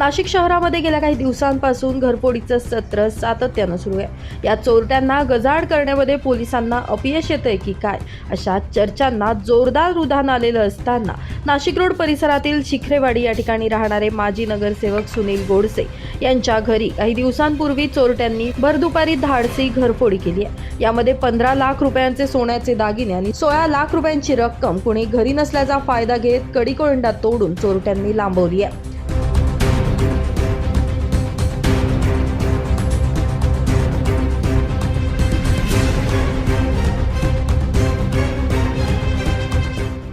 नाशिक शहरामध्ये गेल्या काही दिवसांपासून घरफोडीचं सत्र सातत्यानं सुरू आहे. या चोरट्यांना गजाड करण्यामध्ये पोलिसांना अपयश येतंय की काय अशा चर्चांना जोरदार रुधान आलेलं असताना नाशिक रोड परिसरातील शिखरेवाडी या ठिकाणी राहणारे माजी नगरसेवक सुनील गोडसे यांच्या घरी काही दिवसांपूर्वी चोरट्यांनी भरदुपारी धाडसी घरफोडी केली आहे. यामध्ये पंधरा लाख रुपयांचे सोन्याचे दागिने आणि सोळा लाख रुपयांची रक्कम कुणी घरी नसल्याचा फायदा घेत कडीकोळंडा तोडून चोरट्यांनी लांबवली आहे.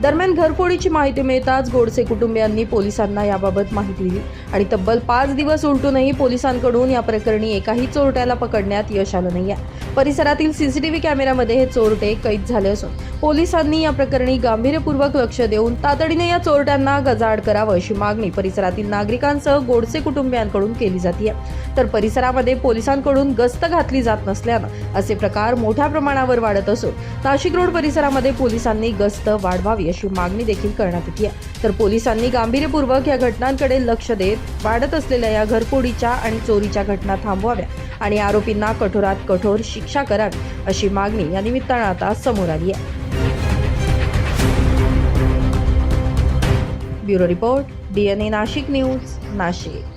दरम्यान घरफोडीची माहिती मिळताच गोडसे कुटुंबियांनी पोलिसांना याबाबत माहिती दिली. आणि तब्बल पाच दिवस उलटूनही पोलिसांकडून या प्रकरणी एकाही चोरट्याला पकडण्यात यश आलं नाही आहे परिसरातील सीसीटीव्ही कॅमेऱ्यामध्ये हे चोरटे कैद झाले असून पोलिसांनी या प्रकरणी गांभीर्यपूर्वक लक्ष देऊन तातडीने या चोरट्यांना गजाआड करावं अशी मागणी परिसरातील नागरिकांसह गोडसे कुटुंबियांकडून केली जाते तर परिसरामध्ये पोलिसांकडून गस्त घातली जात नसल्यानं असे प्रकार मोठ्या प्रमाणावर वाढत असून नाशिक रोड परिसरामध्ये पोलिसांनी गस्त वाढवावी अशी मागणी देखील करण्यात येते तर पोलिसांनी गांभीर्यपूर्वक या घटनांकडे लक्ष देत वाढत असलेल्या या घरफोडीच्या आणि चोरीच्या घटना थांबवाव्या आणि आरोपींना कठोरात कठोर शिक्षा करावी अशी मागणी या निमित्तानं आता समोर आली आहे. Bureau report DNA Nashik news Nashik.